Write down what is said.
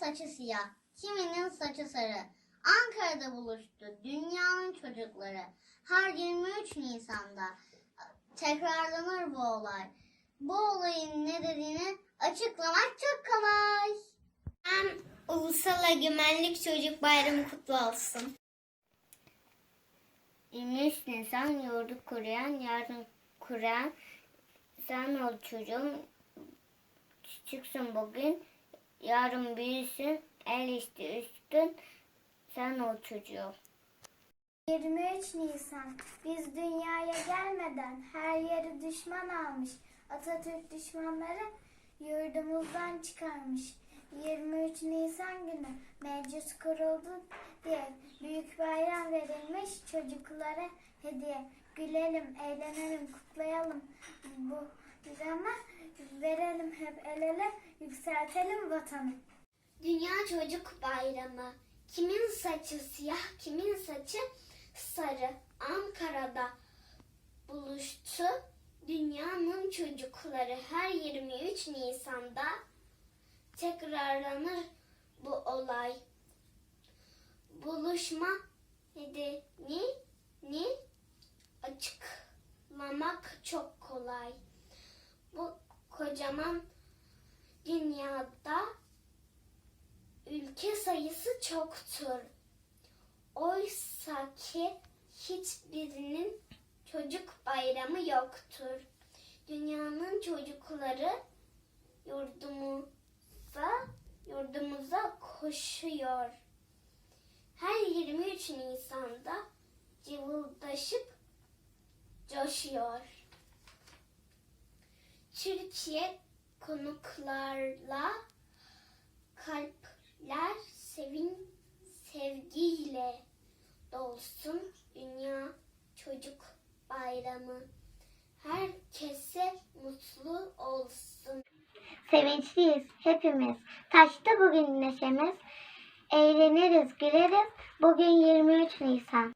saçı siyah, kiminin saçı sarı. Ankara'da buluştu dünyanın çocukları. Her 23 Nisan'da tekrarlanır bu olay. Bu olayın ne dediğini açıklamak çok kolay. Hem Ulusal Egemenlik Çocuk Bayramı kutlu olsun. 23 Nisan yurdu kuruyan, yarın kuran sen ol çocuğum. Küçüksün bugün, yarın büyüsün, el üstü üstün, sen ol çocuğum. 23 Nisan. Biz dünyaya gelmeden her yeri düşman almış. Atatürk düşmanları yurdumuzdan çıkarmış. 23 Nisan günü meclis kuruldu diye büyük bayram verilmiş çocuklara hediye. Gülelim, eğlenelim, kutlayalım bu bayramı. Verelim hep el ele, yükseltelim vatanı. Dünya Çocuk Bayramı. Kimin saçı siyah, kimin saçı sarı. Ankara'da buluştu dünyanın çocukları. Her 23 Nisan'da tekrarlanır bu olay. Buluşma nedeni ni açıklamak çok kolay. Bu kocaman dünyada ülke sayısı çoktur. Oysa ki hiçbirinin çocuk bayramı yoktur. Dünyanın çocukları yurdumuza, yurdumuza koşuyor. Her 23 Nisan'da cıvıldaşıp coşuyor. Türkiye konuklarla kalpler sevin sevgiyle dolsun dünya çocuk bayramı. Herkese mutlu olsun. Sevinçliyiz hepimiz. Taştı bugün neşemiz. Eğleniriz, güleriz. Bugün 23 Nisan.